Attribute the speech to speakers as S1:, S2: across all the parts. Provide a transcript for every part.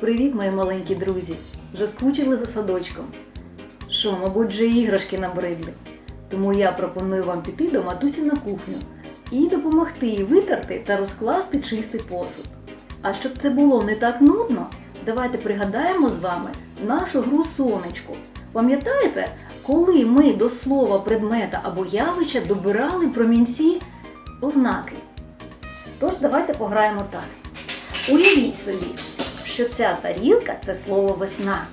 S1: Привіт, мої маленькі друзі! Вже скучили за садочком? Що, мабуть, вже іграшки набридли. Тому я пропоную вам піти до матусі на кухню і допомогти їй витерти та розкласти чистий посуд. А щоб це було не так нудно, давайте пригадаємо з вами нашу гру сонечко. Пам'ятаєте, коли ми до слова предмета або явища добирали промінці ознаки? Тож давайте пограємо так. Уявіть собі, що ця тарілка це слово весна.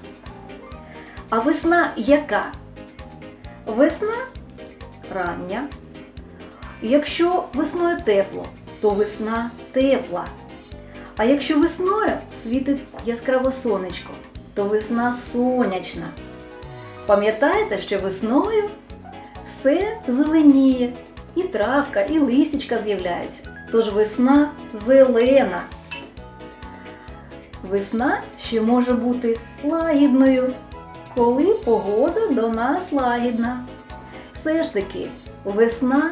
S1: А весна яка? Весна рання. Якщо весною тепло, то весна тепла. А якщо весною світить яскраво сонечко, то весна сонячна. Пам'ятаєте, що весною все зеленіє, і травка, і листячка з'являється. Тож весна зелена. Весна ще може бути лагідною, коли погода до нас лагідна. Все ж таки, весна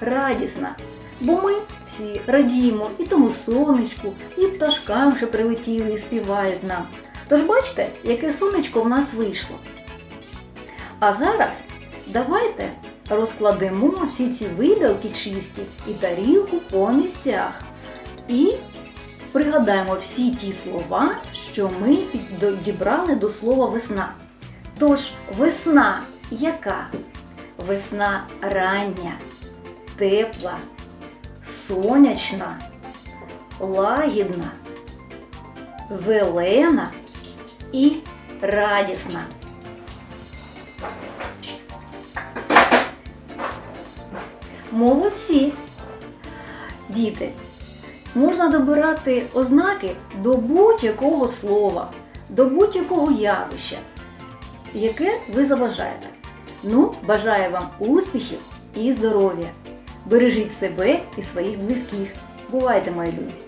S1: радісна, бо ми всі радіємо і тому сонечку, і пташкам, що прилетіли і співають нам. Тож бачите, яке сонечко в нас вийшло. А зараз давайте розкладемо всі ці видалки чисті і тарілку по місцях. І пригадаємо всі ті слова, що ми підібрали до слова весна. Тож, весна яка? Весна рання, тепла, сонячна, лагідна, зелена і радісна. Молодці! Діти, можна добирати ознаки до будь-якого слова, до будь-якого явища, яке ви забажаєте. Ну, бажаю вам успіхів і здоров'я! Бережіть себе і своїх близьких. Бувайте, мої любі!